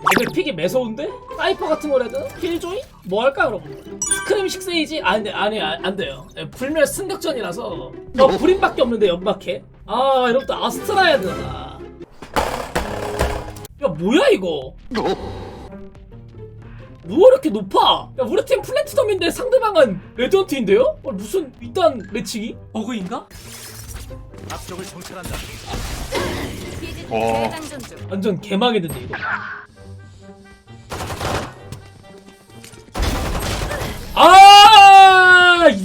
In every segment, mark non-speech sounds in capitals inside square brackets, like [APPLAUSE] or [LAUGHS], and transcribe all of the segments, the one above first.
애들 픽이 매서운데? 사이퍼 같은 거라도? 킬조이? 뭐 할까 그럼? 스크림 식세이지? 아 근데 아니 아, 안 돼요 예, 불멸 승격전이라서 너 불임밖에 없는데 연막해? 아 이러면 또 아스트라 해야 되나 야 뭐야 이거 뭐가 이렇게 높아? 야 우리 팀 플래티넘인데 상대방은 레드헌트인데요? 어, 무슨 이딴 매칭이? 버그인가? 앞쪽을 정찰한다. 중. 완전 개망했는데 이거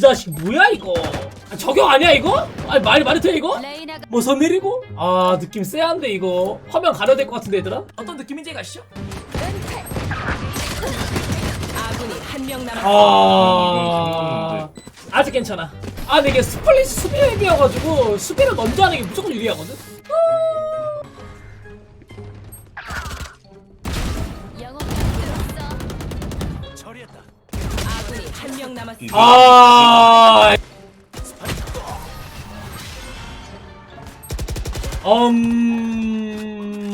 자식 뭐야 이거 아, 저격 아니야 이거? 아니 말이 말이 돼 이거? 레이나가 뭐선 내리고? 아 느낌 쎄한데 이거 화면 가려야 될 것 같은데 얘들아? 어떤 느낌인지 가시죠? 은퇴. 아군이 한 명 남았습니다. 아 아직 괜찮아 아 근데 이게 스플릿 수비 앱이어가지고 수비를 먼저 하는 게 무조건 유리하거든? 한 명 남았습니다. 아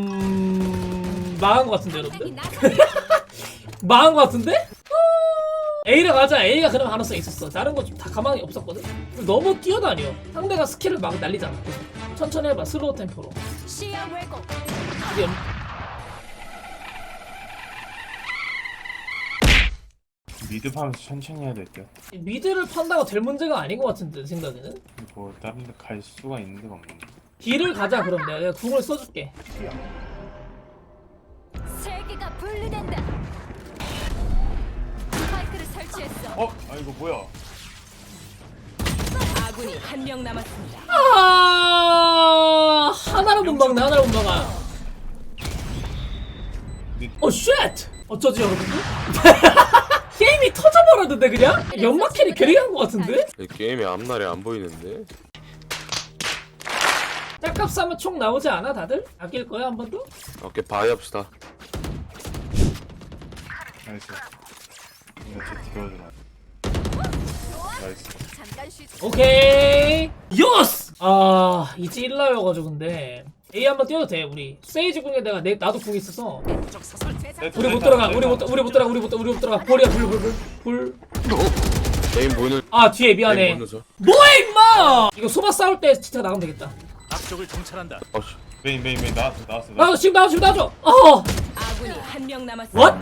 음... 망한 것 같은데 여러분들? [LAUGHS] 망한 것 같은데? A를 가자 A가 그런 가능성 이 있었어 다른 거 좀 다 가망이 없었거든? 너무 뛰어다녀 상대가 스킬을 막 날리잖아 천천히 해봐 슬로우 템포로 시야 왜곡. 미드 파면서 천천히 해야 될 듯. 미드를 판다고 될 문제가 아닌 것 같은데 내 생각에는 뭐 다른 데 갈 수가 있는 데가 없는데. D를 가자 그럼 내가 궁을 써줄게 세계가 분리된다. 스파이크를 설치했어. 어? 아 이거 뭐야? 아군이 한 명 남았습니다. 아 하나를 못 막네 하나를 못 막아 어 쉣! 어쩌지 여러분들? [LAUGHS] 게임이 터져버렸는데 그냥? 연막킬이 괴리한 것 같은데? 이 게임의 앞날이 안 보이는데? 짝값 싸면 총 나오지 않아 다들? 아낄 거야 한 번 더? 오케이 바이 합시다 나이스. 이거 제 들어오더라. 나이스. 잠깐. 오케이 요스! 아 이제 1라여가지고 근데 A 한번 뛰어도 돼 우리 세이지 궁에다가 내, 나도 궁 있어서 적 사살. 우리 못 들어가 우리 못 우리 못 들어가 우리 못 우리 못 들어가 볼이야 불불불불 게임 보이는 아 뒤에 미안해 뭐해 임마 이거 소바 싸울 때 진짜 나가면 되겠다 앞쪽을 정찰한다. 어씨 메인 메인 메인 나왔어 나왔어 나도 나왔어. 지금 나도 지금 나도 어 아군이 한 명 남았습니다. what?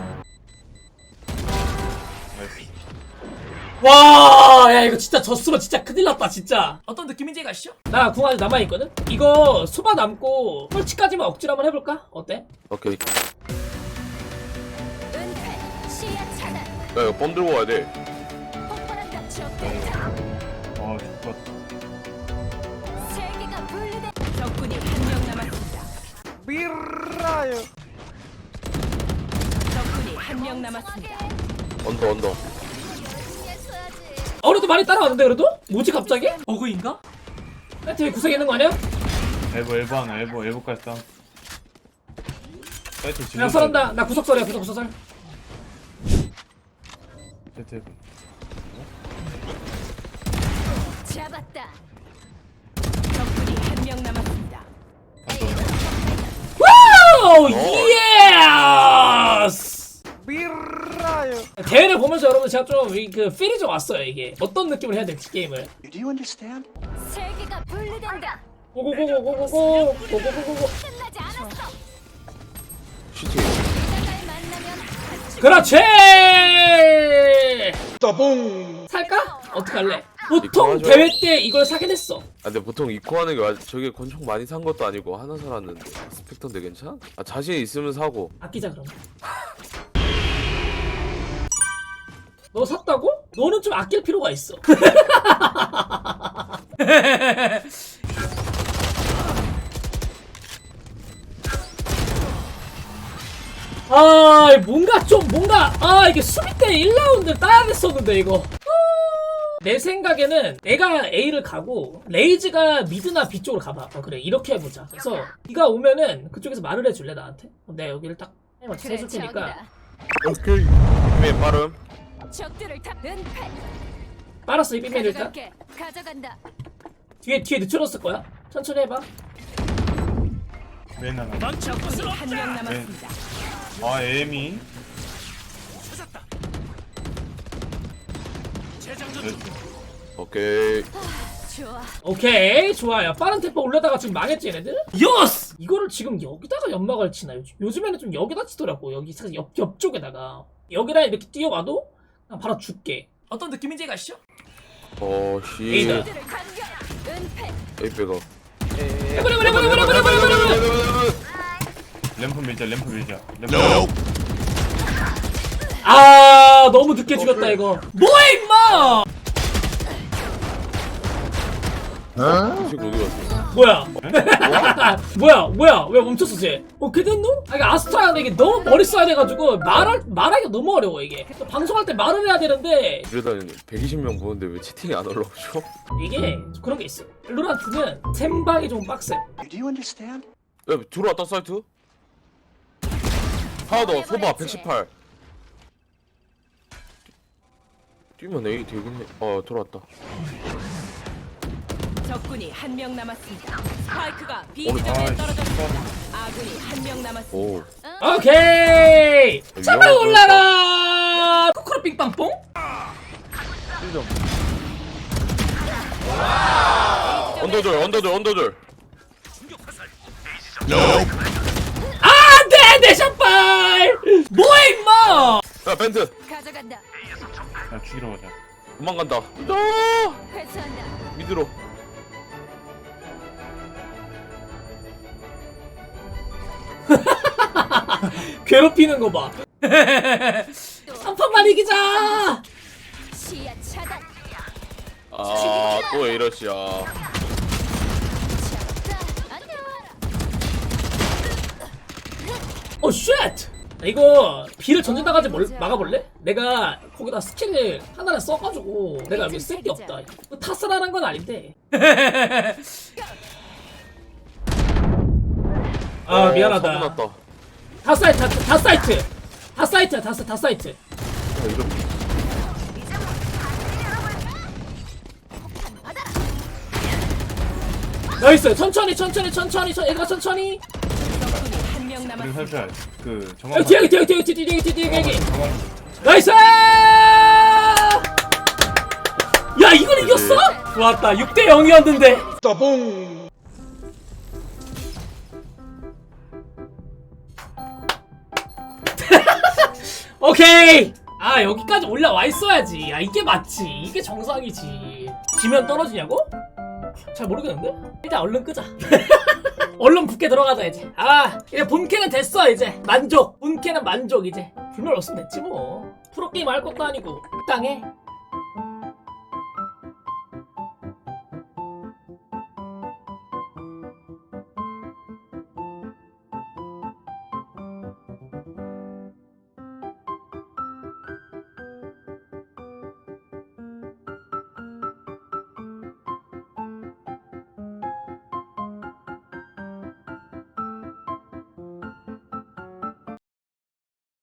나이스. 와, 야 이거 진짜 졌으면 진짜 큰일 났다 진짜. 어떤 느낌인지 가시죠? 나 궁 아직 남아 있거든. 이거 소바 남고 펄치까지만 억지로 한번 해볼까? 어때? 오케이 은퇴. 시야 차단. 야 이거 bom 들고 와야 돼 폭발한다. 적대자. 아 죽었다. 세계가 분리된. 적군이 한 명 남았습니다. 적군이 한 명 남았습니다. 언더 언더 어, 그래도 많이 따라왔는데 그래도? 뭐지 갑자기? 버그인가? 왜 구석에 있는 거 아니야? 엘보 엘보 하나 엘보 엘보까지. 사이트 그냥 썰한다. 나 구석설이야 구석 구석설. 세트 엘보. 잡았다. 적군이 한 명 남았습니다. 와우! 예스! 대회를 보면서 여러분 제가 좀그 필이 좀 왔어요 이게 어떤 느낌을 해야 될지 게임을 세계가 분리된다. 고고고고고고고 고고고고고 끝나지 않았어. 슈팅 그렇지! 따봉! 살까? 어떡할래? 보통 이거 대회 때 이걸 사긴 했어. 아 근데 보통 입고 하는 게 맞- 저게 권총 많이 산 것도 아니고 하나 살았는데 스펙터인데 괜찮아? 아 자신 있으면 사고 아끼자 그럼. 너 샀다고? 너는 좀 아낄 필요가 있어. [LAUGHS] 아 뭔가 좀 뭔가 아 이게 수비 때 1라운드 따야 됐었는데 이거 내 생각에는 내가 A를 가고 레이즈가 미드나 B 쪽으로 가봐 어 그래 이렇게 해보자 그래서 네가 오면은 그쪽에서 말을 해줄래 나한테? 그럼 내가 여기를 딱 해줄 테니까. 오케이 왜 빠름? 적들을 다 은퇴. 빨았어 이 삐맨 일단 가져갈게. 가져간다. 뒤에 뒤에 늦춰졌을 거야 천천히 해봐 메인 하나. 망치 앞으로 적군이 한 명 남았습니다. 아 에미 찾았다. 재장전 나이스 중. 오케이 좋아. 오케이 좋아요 빠른 템포 올려다가 지금 망했지 얘네들? 여스! 이거를 지금 여기다가 연막을 치나 요즘, 요즘에는 좀 여기다 치더라고 여기 옆, 옆쪽에다가 여기다 이렇게 뛰어와도 그냥 바로 죽게 어떤 느낌인지 가시죠? 어, 씨. 에이다. 그래 에이빼가. 그래 그래 그래 그래 그래 그래 램프 밀자 램프 밀자 램프 아 너무 늦게 어, 죽였다 이거 뭐야 임마 어, 식 어디 갔어? 뭐야? 뭐야? 뭐야? 왜 멈췄어 쟤? 어떻게 됐노? 아 이게 아스트라 이게 너무 머리 써야 돼가지고 말할, 말하기가 너무 어려워 이게. 또 방송할 때 말을 해야 되는데. 그러다 120명 보는데 왜 채팅이 안 올라오죠? 이게 그런 게 있어. 로란트는 샘방이 좀 빡세. Do you understand? 야 들어왔다 사이트? 하나 더 소바 118 뛰면 A 되긴 해어 들어왔다 적군이 한 명 남았습니다. 스파이크가 B 오늘- 지점에 아, 떨어졌습니다. 아군이 한 명 남았습니다. 오. 오케이! 위험한 올라라! 쿠쿠루 빙빵뽕? 언더돌 언더돌 아, 안돼! 내 샷발! 뭐해 임마! 야 벤트 가져간다. 야 죽이러 가자. 도망간다. 회수한다. 미드로 [LAUGHS] 괴롭히는 거봐 한판만 [LAUGHS] 이기자 시야 차단. 아또 에이러시야. 안녕하라. 오 쉣! 이거 비를 전진 나가지 몰- 막아볼래? 내가 거기다 스킬을 하나를 써가지고 내가 여기 쓸게 없다 이거 탓을 하는 건 아닌데 [LAUGHS] 아 어, 미안하다. 났다. 야 다 사이트 다, 다 사이트. 다 사이트야 다, 사- 다 사이트. 이런 나이스. 천천히 천천히 천천히. 천 얘들아 천천히. 적군이 한명 우리. 살펴야 그 정확한 뒤에 뒤에 뒤에 뒤에 뒤에 뒤에 뒤에 정확 나이스! 야 이걸 이겼어? 좋았다. 6대 0이었는데 오케이. 아 여기까지 올라와 있어야지. 아 이게 맞지. 이게 정상이지. 지면 떨어지냐고? 잘 모르겠는데? 일단 얼른 끄자. [LAUGHS] 얼른 붙게 들어가자 이제. 아 이제 본캐는 됐어 이제. 만족. 본캐는 만족 이제. 불만 없으면 됐지 뭐. 프로게임 할 것도 아니고. 적당해